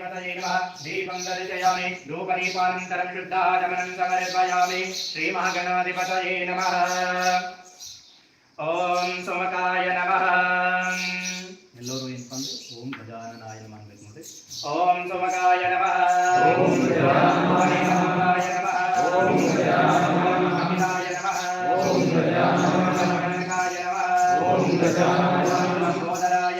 गणाधिपतये नमः दीपं दर्शयामि धूपदीपानन्तरं शुद्धाचमनं समर्पयामि श्रीमहागणाधिपतये नमः ॐ सुमकाय नमः ಎಲ್ಲರೂ ಏನಪ್ಪ ಅಂದ್ರೆ ಓಂ ಗಜಾನನಾಯ ನಮಃ ಅನ್ಬೇಕು ನೋಡಿ ॐ सुमकाय नमः ॐ गजाननाय गजाननाय नमः ॐ गजाननाय अमिताय नमः ॐ गजाननाय गणनाय नमः ॐ गजाननाय लम्बोदराय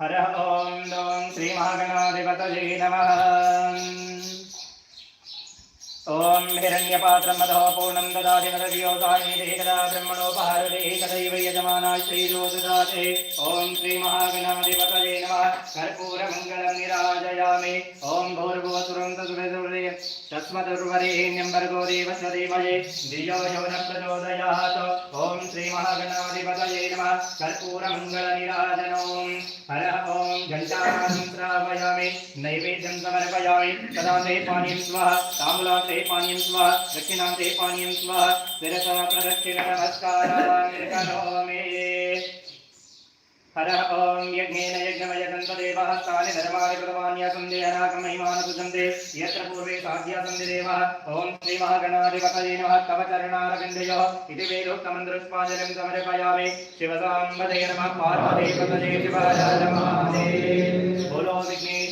हर ॐ ॐ श्रीमहागणाधिपतये नमः ॐ हिरण्यपात्रं मदः पूर्णं ददाति मदव्योदानीति कदा ब्रह्मणोपहारते तदैव यजमाना श्रीरो ददाते ॐ श्रीमहागणाधिपतये नमः। कर्पूरमङ्गलं निराजयामि। ॐ भूर्भुवसुरं तदुर्वरे तस्मदुर्वरेण्यं भर्गो धीमहि धियो यो न प्रचोदयात् ॐ श्रीमहागणाधिपतये हर घण्टानादं श्रावयामि नैवेद्यं समर्पयामि तदा ते पानीं स्वाहा ताम्बूलां ते पानीं स्वाहा दक्षिणां ते पानीं स्वाहा शिरसा प्रदक्षिणनमस्कारान् करोमि हर ॐ यज्ञेन यज्ञमयगन्तदेवः तानि धर्माणि कृतवान्यसन्ते अनाकमहिमानसुजन्ते यत्र पूर्वे साध्यासन्ति देवः ॐ श्रीमहागणाधिपतये नमः तव चरणारविन्दयोः इति वेदोक्तमन्त्रपुष्पाञ्जलिं समर्पयामि शिवसाम्बते नमः पार्वतीपतये शिवाय महादेव बोलो विघ्नेश्वर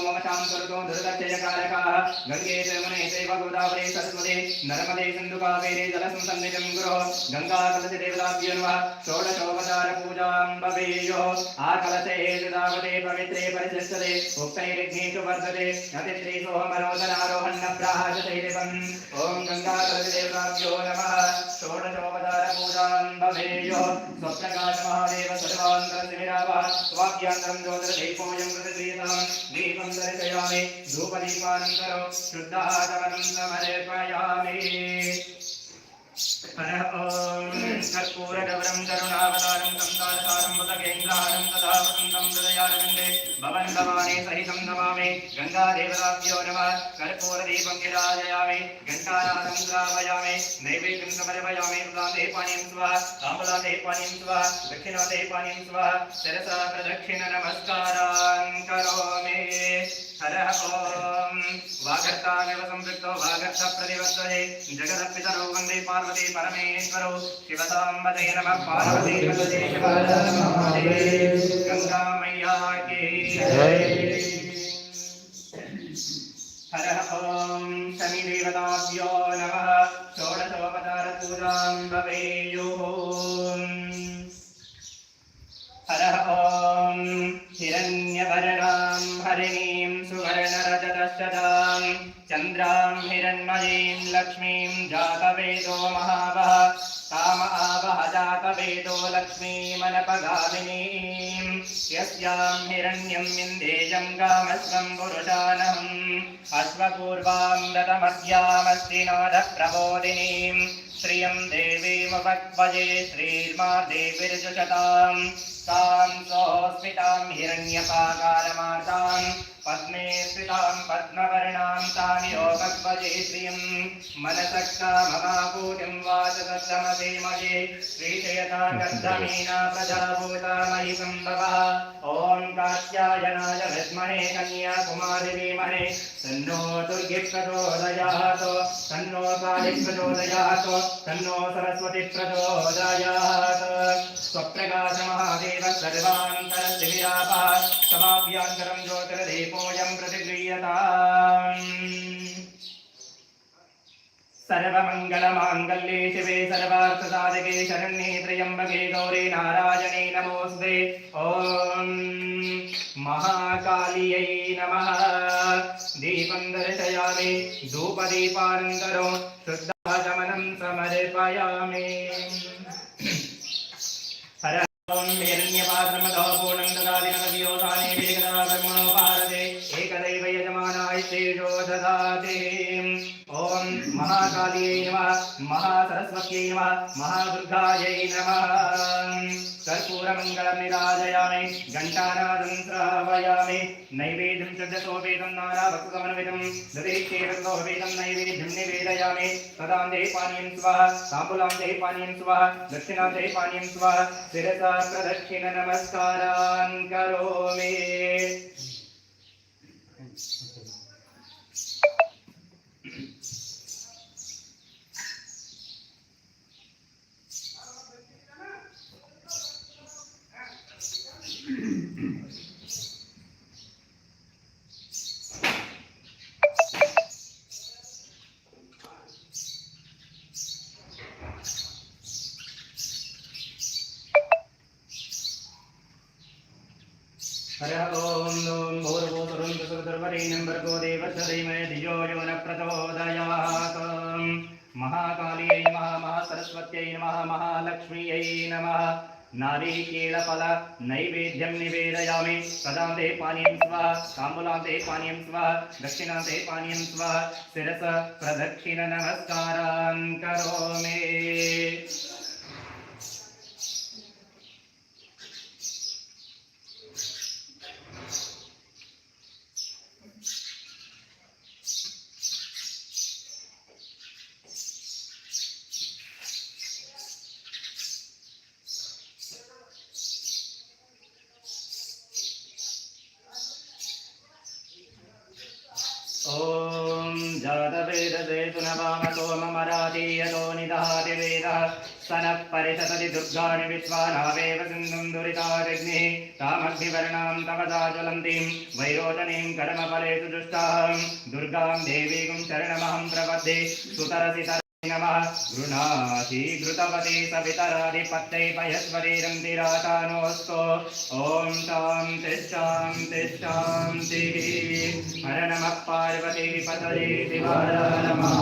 శ్రీరాం స్వర్గం దుర్గచ్చయ కారకాః గంగే జమునే చైవ గోదావరి సరస్వతి. నర్మదే సింధు కావేరే జల సంసన్నిజం గురో. గంగా కలసి దేవతాభ్యో నమః. షోడశోపచార పూజాం భవేయో ఆ కలసే దావతే పవిత్రే పరిశిష్టతే. ఉక్తైరిఘ్నేషు వర్ధతే. అతి శ్రీ సోహమరోదనారోహణ ప్రాహాజతైరివం ఓం గంగా కలసి దేవతాభ్యో నమః. షోడశోపచార పూజాం భవేయో స్వప్నకాశ మహాదేవ సర్వాంతర శిరావ స్వాభ్యంతరం జ్యోతిర్దీపోయం కృత దీపం దీపం దర్శయ देवताभ्यो नमः षोडशोपचारपूजां भवेयुः आकलशे दावते पवित्रे परिशिष्यते उक्तैर्घ्नेषु वर्धते अतिथि सोमरोदनारोहन्नप्राहशैरिवम् ॐ गङ्गाकलशदेवताभ्यो नमः षोडशोपचारपूजां भवेयुः स्वप्रकाशमहादेव सर्वान्तरशिविरावः स्वाभ्यान्तरं ज्योतिर्दीपोऽयं प्रतिक्रियतां दीपं दर्शयामि धूपदीपानन्तरो शुद्धाचमनं समर्पयामि हर ॐ कर्पूरगौरं करुणावतारं संसारसारं बुधगेन्द्रारं तदा वसन्तं हृदयारविन्दे भवन् भवानी सहितं नमामि गङ्गादेवताभ्यो नमः कर्पूरदीपं निराजयामि घण्टानादं श्रावयामि नैवेद्यं समर्पयामि प्रदान्ते पानीं स्वाहा ताम्बूलान्ते पानीं स्वाहा दक्षिणान्ते पानीं स्वाहा शिरसा प्रदक्षिण नमस्कारान् करोमि हर ॐ वागर्तामेव सम्पृक्तो वागर्त प्रतिवर्तये जगदपितरौ वन्दे पार्वती परमेश्वरौ शिवसाम्बते नमः पार्वती पदे गङ्गा मैया की जय हर ॐ शनिदेवताभ्यो नमः षोडशोपचारपूजां भवेयुः हर ॐ हिरण्यवर्णां हरिणीं सुवर्णरजतशतां चन्द्रां हिरण्मयीं लक्ष्मीं जातवेदो महावः काम आवह जातवेदो लक्ष्मीमनपगामिनीं यस्यां हिरण्यं विन्देयं गामस्वं पुरुषानहम् अश्वपूर्वां दतमस्यामस्ति नादप्रबोधिनीं श्रियं देवीमवक्वजे श्रीर्मादेवीर्जुषतां तां सोऽस्मितां हिरण्यपाकारमार्तां पद्मे स्थितां पद्मवर्णां तां योगक्वजे श्रियं मनसक्तामवाकूटिं वाचसमधेमये श्रीजयता गन्धमीना प्रजाभूतामहिसम्भवः ॐ कात्यायनाय विद्महे कन्याकुमारि धीमहे तन्नो सरस्वती प्रचोदयात् स्वप्रकाशमहादेव सर्वान्तरशिविरापः समाभ्यान्तरं ज्योतिर्दीपोऽयं क्रियताम् സർവമംഗളമാംഗല്യേ ശിവേ സർവാർത്ഥസാധകേ ശരണ്യേ ത്രയംബകേ ഗൗരേ നാരായണേ നമോസ്തേ. ഓം മഹാകാലിയൈ നമ. ദീപം ദർശയാമി ധൂപദീപാനന്തരോ ശുദ്ധമനം സമർപ്പയാമി. ഹര ഓം ഹിരണ്യപാത്രമതോ പൂർണം ദദാതി यजमानाय तेजो ददाति ॐ महाकालियै नमः महासरस्वत्यै नमः महादुर्गायै नमः कर्पूरमङ्गलं निराजयामि घण्टानादं श्रावयामि नैवेद्यं षड्दशोपेदं नानाभक्तसमन्वितं ददेशेरसोपेदं नैवेद्यं निवेदयामि तदान्ते पानीयं स्वः ताम्बूलान्ते पानीयं स्वः दक्षिणान्ते पानीयं स्वः शिरसा प्रदक्षिण नमस्कारान् करोमि हरः वरेण्यं वर्गो देवशदैमय धियो यो न प्रचोदयात् महाकाल्यै नमः महासरस्वत्यै नमः, महालक्ष्म्यै नमः। नारीकेलफल नैवेद्यं निवेदयामि। सदां पानीयं स्वाहा ताम्बूलां पानीयं स्वाहा दक्षिणां पानीयं स्वाहा शिरस प्रदक्षिणनमस्कारान् करोमि। सुनवामतो ममरातीयतो निदहाति वेदः स्तनः परिषदति दुर्गाणि विश्वानावेव सिन्धुं दुरिताग्निः तामग्निवर्णां तवदा ज्वलन्तीं वैरोचनीं कर्मफलेषु दुष्टां दुर्गां देवीं शरणमहं प्रपद्ये सुतरसि नमः। गृणासि घृतपते सवितराधिपत्यै पयस्वरीरं तिरातानोऽस्तु। ॐ शां तिष्ठां तिष्ठां हर नमः। दिवारा नमः।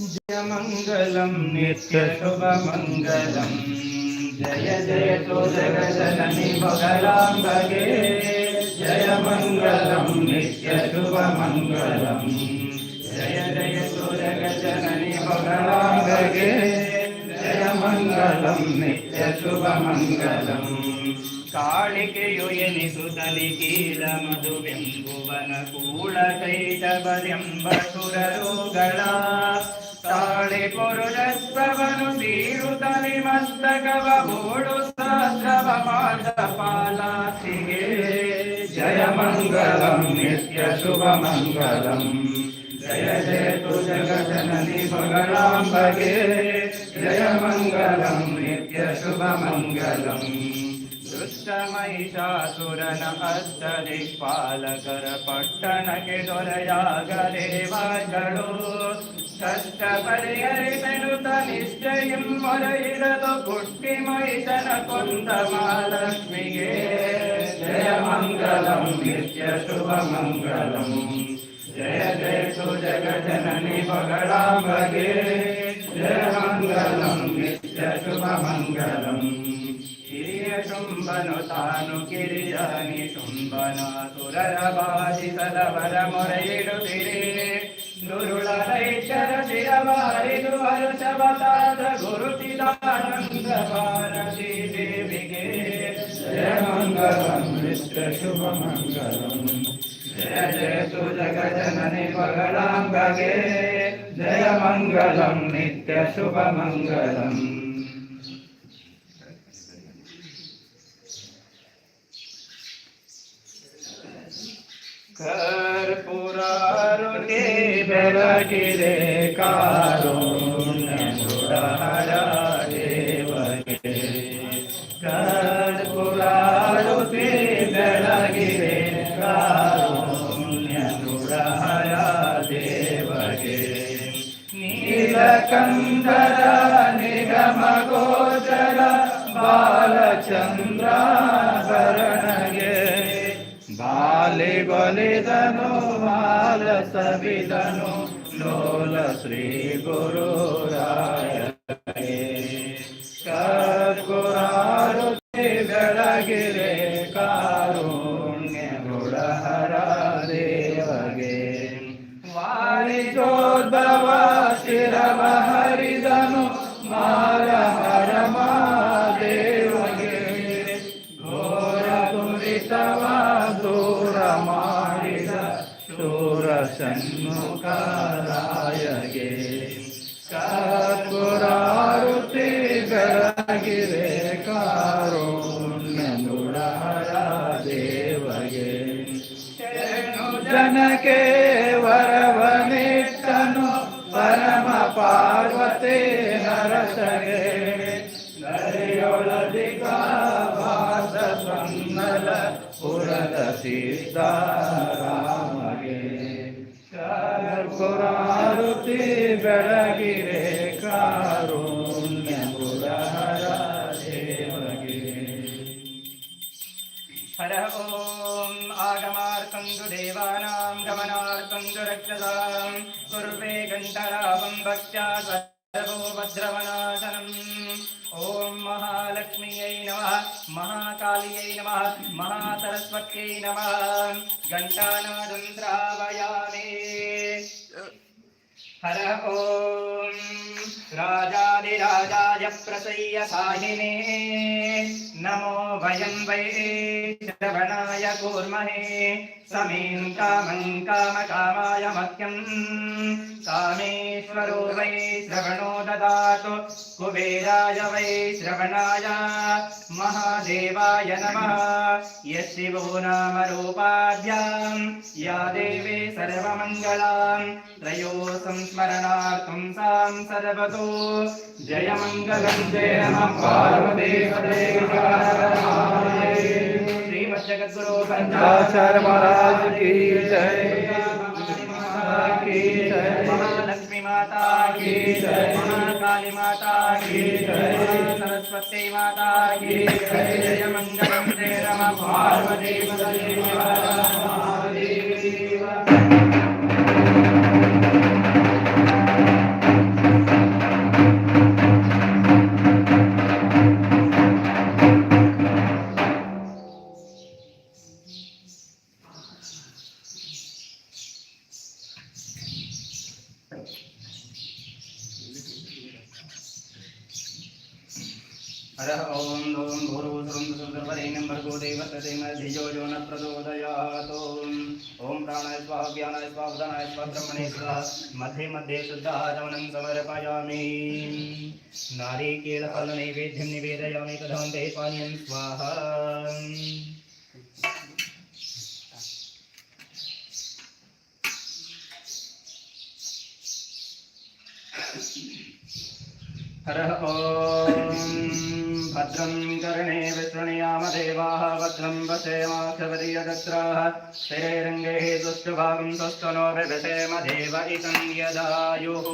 జయమంగళం నిత్య శుభమంగళం జయ జయతో జగజనని మంగళాంబగే జయమంగళం నిత్య శుభమంగళం జయ జయతో జగజనని మంగళాంబగే జయమంగళం నిత్య శుభమంగళం ಕಾಳಿಕೆಯು ಎನಿಸು ತಲಿಕೀಲ ಮಧುವೆಂಬುವನ ಕೂಳ ಕೈಟವರೆಂಬ ಸುರರುಗಳ ತಾಳೆ ಪುರುಷತ್ವವನು ಸೀರುತ್ತಲಿ ಮಸ್ತಕವ ಬೋಡು ಸಹಸ್ರವ ಮಾದ ಪಾಲಾತಿಗೆ ಜಯ ಮಂಗಲಂ ನಿತ್ಯ ಶುಭ ಮಂಗಲಂ ಜಯ ಜಯ ತು ಜಗಜನನಿ ಮಗಳಾಂಬಗೆ ಜಯ ಮಂಗಲಂ ನಿತ್ಯ ಶುಭ ಮಂಗಲಂ ದುಷ್ಟಮಹಿಷಾಸುರನ ಅಷ್ಟದಿಕ್ಪಾಲಕರ ಪಟ್ಟಣಕ್ಕೆ ದೊರೆಯಾಗಲೇವಾಗಳು കഷ്ടപടയറിതനു തനിഷ്ഠയും മുരയിടതു പുഷ്ടിമൈതന കുന്തമാലക്ഷ്മിയേ ജയമംഗളം നിത്യശുഭമംഗളം ജയ ജയസു ജഗജനനി മകളാംബകേ ജയമംഗളം നിത്യശുഭമംഗളം ಶುಂಭನು ತಾನು ಕಿರಿಯಾನಿ ಶುಂಭನ ಸುರರ ಬಾಧಿಸಲವರ ಮೊರೆಯಿಡುತ್ತಿರೇ ದುರುಳ ರೈತರ ಶಿರವಾರಿದು ಹರುಷವತಾದ ಗುರುತಿದಾನಂದ ಭಾರತಿ ದೇವಿಗೆ ಜಯ ಮಂಗಲಂ ನಿತ್ಯ ಶುಭ ಮಂಗಲಂ ಜಯ ಜಯ ಸು ಜಗಜನನಿ ಬಗಳಾಂಬಗೆ ಜಯ ಮಂಗಲಂ ನಿತ್ಯ ಶುಭ ಮಂಗಲಂ కర్పూరారుణి బెరగిరే కారుణ్యుడారేవే కర్పూరారుణి బెరగిరే కారుణ్యుడారేవే నీలకందర నిగమ గోచర బాలచంద్ర ಬಲಿದನು ಬಾಲ ಸವಿದನು ಲೋಲ ಶ್ರೀ ಗುರುರಾಯ ಶೂರ ಕರ್ಪುರಾರುತಿ ಬೆಳಗಿರೆ ಕಾರುಣ್ಯ ದೇವಗೆ ಜನಕ್ಕೆ ವರವನಿಟ್ಟನು ಪರಮ ಪಾರ್ವತಿ ನರಸಗೆ. ನರಿಯೊಳದಿಗ ವಾಸ ಸನ್ನಲ ಪುರದ ಸೀತಾರಾಮಗೆ ಕರ್ಪುರಾರುತಿ ಬೆಳಗಿರೆ ಕಾರುಣ್ಯ ಪುರಹರ ದೇವಗೆ हर ॐ आगमार्कन्दु देवानां गमनार्कन्दु रक्षसां कुर्वे घण्टरावं भक्त्या सर्वो भद्रवनाशनम् ॐ महालक्ष्म्यै नमः महाकाल्यै नमः महासरस्वत्यै नमः घण्टानादं श्रावयामि हर ॐ राजादिराजाय प्रसय्य साहिने नमो वयं वै श्रवणाय कूर्महे समीं कामं कामकामाय मह्यं कामेश्वरो वै श्रवणो ददातु कुबेराय वै श्रवणाय महादेवाय नमः यशिवो नाम रूपाभ्यां या देवी सर्वमङ्गलां त्रयो संस्मरणार्थं सां सर्वतो जयमङ्गलं जय नमः पार्वती पंचाचार्य महाराज की जय महालक्ष्मी माता की जय महाकाली माता की जय सरस्वती माता की जय जय मंगलम जय रम पार्वती ज्ञानाय स्वाहा उदानाय स्वाहा ब्रह्मणे स्वाहा मध्ये मध्ये शुद्धाचमनं समर्पयामि। नारिकेलफलनैवेद्यं निवेदयामि तदन्ते पानीयं स्वाहा। हरः ॐ भद्रं कर्णे विशृणुयाम देवाः भद्रं वसेमाक्षवर्यदत्राः शरीरङ्गे दुष्टभागं तुष्टनो विभसेम देव इतं यदायुः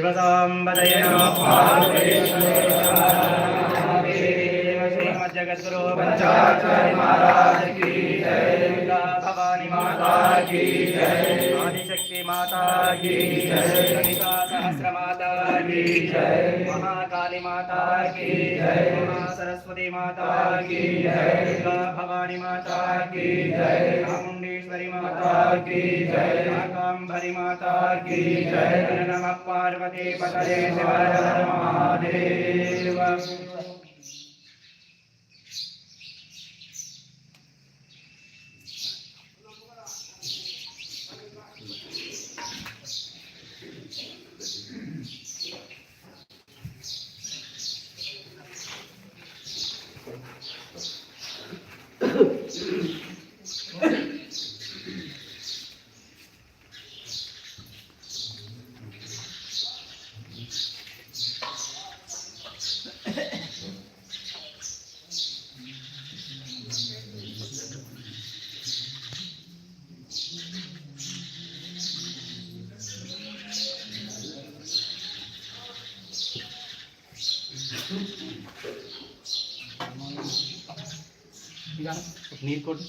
शिवसाम्बदय नमः श्रीमज्जगद्गुरो पंचाचार्य महाराज की जय दुर्गा भवानी माता की जय आदिशक्ति माता की जय ललिता सहस्र माता की जय। महाकाली माता की जय। सरस्वती माता की जय। भवानी माता की जय। चामुंडेश्वरी माता की जय। शाकांबरी माता की जय। नम पार्वती पतये शिव महादेव। नहीं कोड़ी